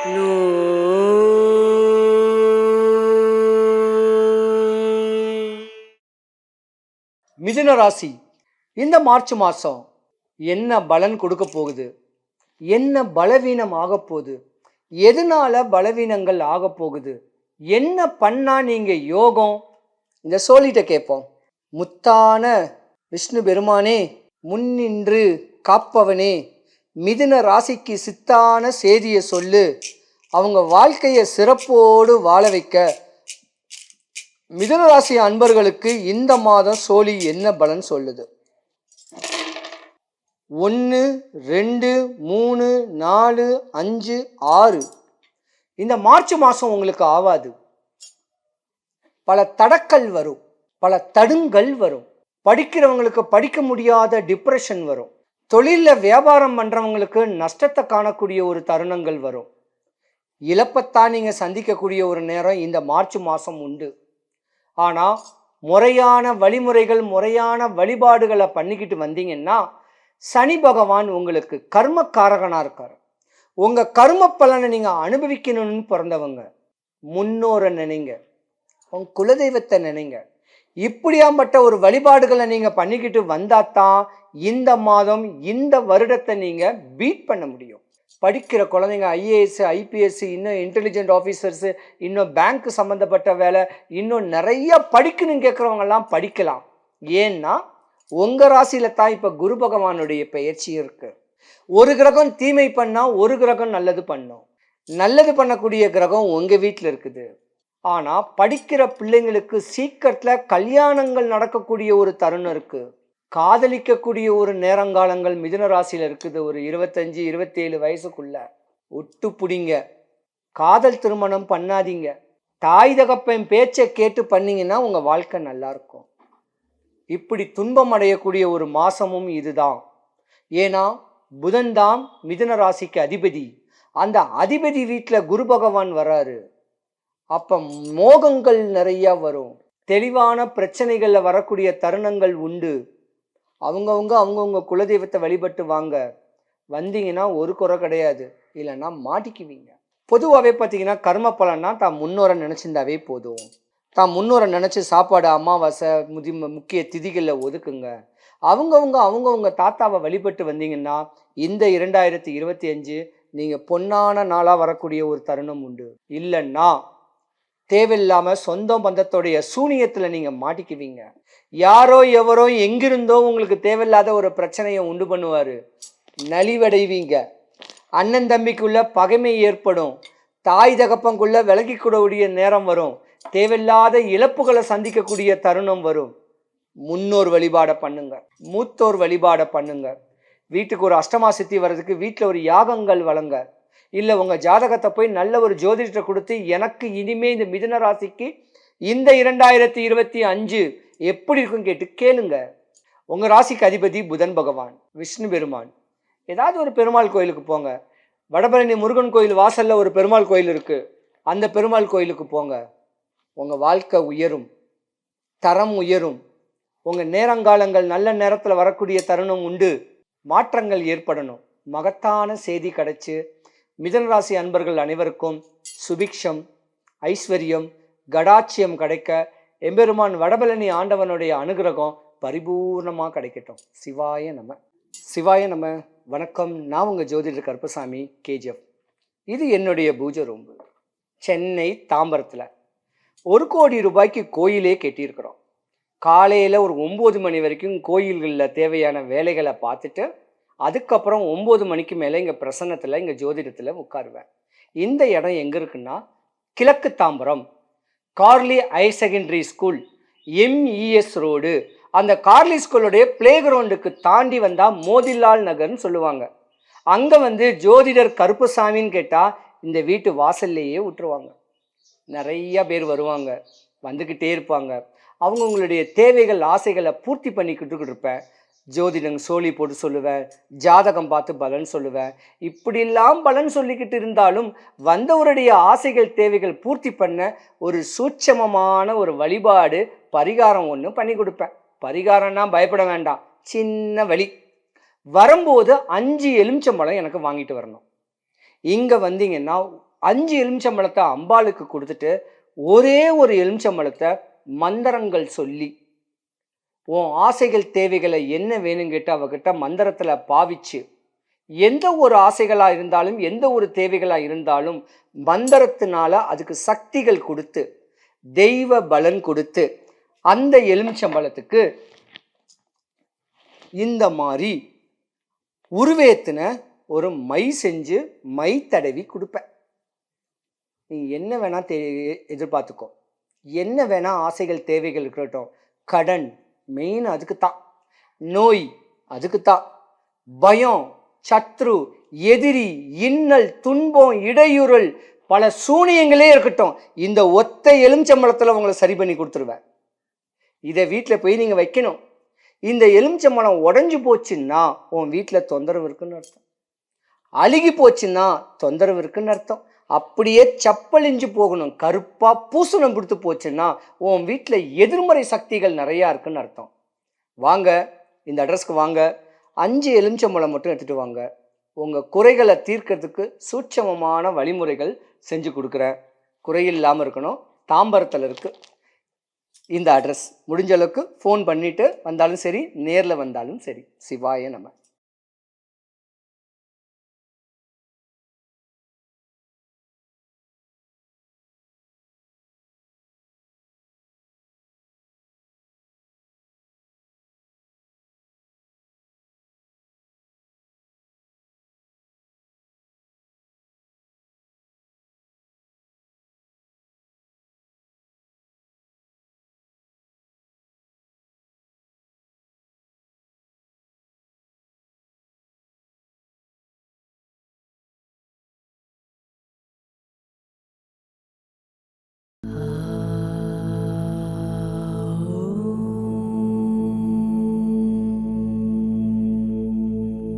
மிதுன ராசி இந்த மார்ச் மாதம் என்ன பலன் கொடுக்க போகுது? என்ன பலவீனம் ஆக போகுது? எதனால பலவீனங்கள் ஆக போகுது? என்ன பண்ணா நீங்க யோகம்? இந்த சோழிட்ட கேட்போம். முத்தான விஷ்ணு பெருமானே முன்னின்று காப்பவனே மிதுன ராசிக்கு சித்தான செய்தியை சொல்லு. அவங்க வாழ்க்கையை சிறப்போடு வாழ வைக்க. மிதுன ராசி அன்பர்களுக்கு இந்த மாதம் சோழி என்ன பலன் சொல்லுது? ஒன்று ரெண்டு மூணு நாலு அஞ்சு ஆறு. இந்த மார்ச் மாதம் உங்களுக்கு ஆவாது. பல தடக்கல் வரும். பல தடுங்கள் வரும். படிக்கிறவங்களுக்கு படிக்க முடியாத டிப்ரெஷன் வரும். தொழிலில் வியாபாரம் பண்ணுறவங்களுக்கு நஷ்டத்தை காணக்கூடிய ஒரு தருணங்கள் வரும். இழப்பத்தான் நீங்கள் சந்திக்கக்கூடிய ஒரு நேரம் இந்த மார்ச் மாதம் உண்டு. ஆனால் முறையான வழிமுறைகள் முறையான வழிபாடுகளை பண்ணிக்கிட்டு வந்தீங்கன்னா சனி பகவான் உங்களுக்கு கர்மக்காரகனாக இருக்கார். உங்கள் கர்ம பலனை நீங்கள் அனுபவிக்கணும்னு பிறந்தவங்க முன்னோரை நினைங்க. உங்க குலதெய்வத்தை நினைங்க. இப்படியாம்பட்ட ஒரு வழிபாடுகளை நீங்கள் பண்ணிக்கிட்டு வந்தால் தான் இந்த மாதம் இந்த வருடத்தை நீங்கள் பீட் பண்ண முடியும். படிக்கிற குழந்தைங்க ஐஏஎஸ் ஐபிஎஸ் இன்னும் இன்டெலிஜென்ட் ஆஃபீஸர்ஸு இன்னும் பேங்க் சம்மந்தப்பட்ட வேலை இன்னும் நிறைய படிக்கணும்னு கேட்குறவங்கெல்லாம் படிக்கலாம். ஏன்னா உங்கள் ராசியில் தான் இப்போ குரு பகவானுடைய பெயர்ச்சி இருக்குது ஒரு கிரகம் தீமை பண்ணால் ஒரு கிரகம் நல்லது பண்ணும். நல்லது பண்ணக்கூடிய கிரகம் உங்கள் வீட்டில் இருக்குது. ஆனால் படிக்கிற பிள்ளைங்களுக்கு சீக்கிரத்தில் கல்யாணங்கள் நடக்கக்கூடிய ஒரு தருணம் இருக்குது காதலிக்கக்கூடிய ஒரு நேரங்காலங்கள் மிதுன ராசியில் இருக்குது. ஒரு இருபத்தஞ்சி இருபத்தேழு வயசுக்குள்ள. ஒட்டு பிடிங்க. காதல் திருமணம் பண்ணாதீங்க. தாய் தகப்பன் பேச்சை கேட்டு பண்ணிங்கன்னா உங்கள் வாழ்க்கை நல்லாயிருக்கும் இப்படி துன்பம் அடையக்கூடிய ஒரு மாசமும் இதுதான். ஏன்னா புதன்தான் மிதுன ராசிக்கு அதிபதி. அந்த அதிபதி வீட்டில் குரு பகவான் வராரு அப்போ மோகங்கள் நிறையா வரும். தெளிவான பிரச்சனைகளில் வரக்கூடிய தருணங்கள் உண்டு. அவங்கவுங்க அவங்கவுங்க குலதெய்வத்தை வழிபட்டு வாங்க. வந்தீங்கன்னா ஒரு குறை கிடையாது. இல்லைன்னா மாட்டிக்குவீங்க. பொதுவாகவே பார்த்தீங்கன்னா கர்ம பலன்னா தான் முன்னோரை நினச்சிருந்தாவே போதும். தான் முன்னோரை நினச்சி சாப்பாடு அமாவாசை முதி முக்கிய திதிகளில் ஒதுக்குங்க. அவங்கவுங்க அவங்கவுங்க தாத்தாவை வழிபட்டு வந்தீங்கன்னா இந்த இரண்டாயிரத்தி இருபத்தி அஞ்சு நீங்கள் பொன்னான நாளாக வரக்கூடிய ஒரு தருணம் உண்டு. இல்லைன்னா தேவையில்லாமல் சொந்த பந்தத்தோடைய சூனியத்தில் நீங்கள் மாட்டிக்குவீங்க. யாரோ எவரோ எங்கிருந்தோ உங்களுக்கு தேவையில்லாத ஒரு பிரச்சனையை உண்டு பண்ணுவார். நலிவடைவீங்க. அண்ணன் தம்பிக்குள்ள பகைமை ஏற்படும். தாய் தகப்பங்குள்ள விலகிக்கூடக்கூடிய நேரம் வரும். தேவையில்லாத இழப்புகளை சந்திக்கக்கூடிய தருணம் வரும். முன்னோர் வழிபாடை பண்ணுங்க. மூத்தோர் வழிபாடை பண்ணுங்க. வீட்டுக்கு ஒரு அஷ்டமா சித்தி வர்றதுக்கு வீட்டில் ஒரு யாகங்கள் வழங்க. இல்லை உங்கள் ஜாதகத்தை போய் நல்ல ஒரு ஜோதிடத்தை கொடுத்து எனக்கு இனிமே இந்த மிதுன ராசிக்கு இந்த இரண்டாயிரத்தி இருபத்தி அஞ்சு எப்படி இருக்குன்னு கேட்டு கேளுங்க. உங்கள் ராசிக்கு அதிபதி புதன் பகவான் விஷ்ணு பெருமான். ஏதாவது ஒரு பெருமாள் கோயிலுக்கு போங்க. வடபழனி முருகன் கோயில் வாசலில் ஒரு பெருமாள் கோயில் இருக்குது அந்த பெருமாள் கோயிலுக்கு போங்க. உங்கள் வாழ்க்கை உயரும். தரம் உயரும். உங்கள் நேரங்காலங்கள் நல்ல நேரத்தில் வரக்கூடிய தருணம் உண்டு. மாற்றங்கள் ஏற்படணும். மகத்தான செய்தி கிடச்சி மிதனராசி அன்பர்கள் அனைவருக்கும் சுபிக்ஷம் ஐஸ்வர்யம் கடாட்சியம் கிடைக்க எம்பெருமான் வடபழனி ஆண்டவனுடைய அனுகிரகம் பரிபூர்ணமாக கிடைக்கட்டும். சிவாய நம. சிவாய நம. வணக்கம். நான் உங்கள் ஜோதிடர் கருப்பசாமி கேஜிஎஃப். இது என்னுடைய பூஜை ரூம்பு சென்னை தாம்பரத்தில். ஒரு கோடி ரூபாய்க்கு கோயிலே கட்டியிருக்கிறோம். காலையில் ஒரு ஒம்பது மணி வரைக்கும் கோயில்களில் தேவையான வேலைகளை பார்த்துட்டு அதுக்கப்புறம் ஒம்பது மணிக்கு மேலே இங்கே பிரசன்னத்தில் இங்கே ஜோதிடத்தில் உட்காருவேன். இந்த இடம் எங்கே இருக்குன்னா கிழக்கு Tambaram Carley higher secondary school MES road அந்த கார்லி ஸ்கூலுடைய பிளே கிரவுண்டுக்கு தாண்டி வந்தால் மோதிலால் நகர்னு சொல்லுவாங்க. அங்கே வந்து ஜோதிடர் கருப்புசாமின்னு கேட்டால் இந்த வீட்டு வாசல்லையே விட்டுருவாங்க. நிறையா பேர் வருவாங்க வந்துக்கிட்டே இருப்பாங்க. அவங்கவுங்களுடைய தேவைகள் ஆசைகளை பூர்த்தி பண்ணிக்கிட்டு இருப்பேன். ஜோதிடம் சோழி போட்டு சொல்லுவேன் ஜாதகம் பார்த்து பலன் சொல்லுவேன். இப்படிலாம் பலன் சொல்லிக்கிட்டு இருந்தாலும் வந்தவருடைய ஆசைகள் தேவைகள் பூர்த்தி பண்ண ஒரு சூட்சமமான ஒரு வழிபாடு பரிகாரம் ஒன்று பண்ணி கொடுப்பேன். பரிகாரம்னா பயப்பட வேண்டாம். சின்ன வழி வரும்போது அஞ்சு எலுமிச்சம்பழம் எனக்கு வாங்கிட்டு வரணும். இங்கே வந்தீங்கன்னா அஞ்சு எலுமிச்சம்பழத்தை அம்பாளுக்கு கொடுத்துட்டு ஒரே ஒரு எலுமிச்சம்பழத்தை மந்திரங்கள் சொல்லி உன் ஆசைகள் தேவைகளை என்ன வேணும் கேட்டு அவகிட்ட மந்திரத்தில் பாவிச்சு எந்த ஒரு ஆசைகளாக இருந்தாலும் எந்த ஒரு தேவைகளாக இருந்தாலும் மந்திரத்தினால அதுக்கு சக்திகள் கொடுத்து தெய்வ பலன் கொடுத்து அந்த எலுமிச்சம்பழத்துக்கு இந்த மாதிரி உருவேத்தின ஒரு மை செஞ்சு மை தடவி கொடுப்பேன். நீ என்ன வேணால் தே எதிர்பார்த்துக்கோ என்ன வேணால் ஆசைகள் தேவைகள் இருக்கட்டும் கடன் மெயின் அதுக்கு தான் நோய் அதுக்கு தான் பயம் சத்ரு எதிரி இன்னல் துன்பம் இடையூறல் பல சூனியங்களே இருக்கட்டும். இந்த ஒத்த எலுமிச்சம்பழத்தில் உங்களை சரி பண்ணி கொடுத்துருவேன். இதை வீட்டில் போய் நீங்கள் வைக்கணும். இந்த எலுமிச்சம்பழம் உடஞ்சி போச்சுன்னா உன் வீட்டில் தொந்தரவு இருக்குன்னு அர்த்தம். அழுகி போச்சுன்னா தொந்தரவு இருக்குன்னு அர்த்தம். அப்படியே செப்பழிஞ்சு போகணும். கருப்பாக பூசணம் கொடுத்து போச்சுன்னா உன் வீட்டில் எதிர்மறை சக்திகள் நிறையா இருக்குன்னு அர்த்தம். வாங்க இந்த அட்ரஸ்க்கு வாங்க. அஞ்சு எலுமிச்சம்பழம் மட்டும் எடுத்துகிட்டு வாங்க. உங்கள் குறைகளை தீர்க்கறதுக்கு சூட்சமமான வழிமுறைகள் செஞ்சு கொடுக்குறேன். குறை இல்லாமல் இருக்கணும். தாம்பரத்தில் இருக்குது இந்த அட்ரஸ். முடிஞ்ச அளவுக்கு ஃபோன் பண்ணிவிட்டு வந்தாலும் சரி நேரில் வந்தாலும் சரி. சிவாய நம்ம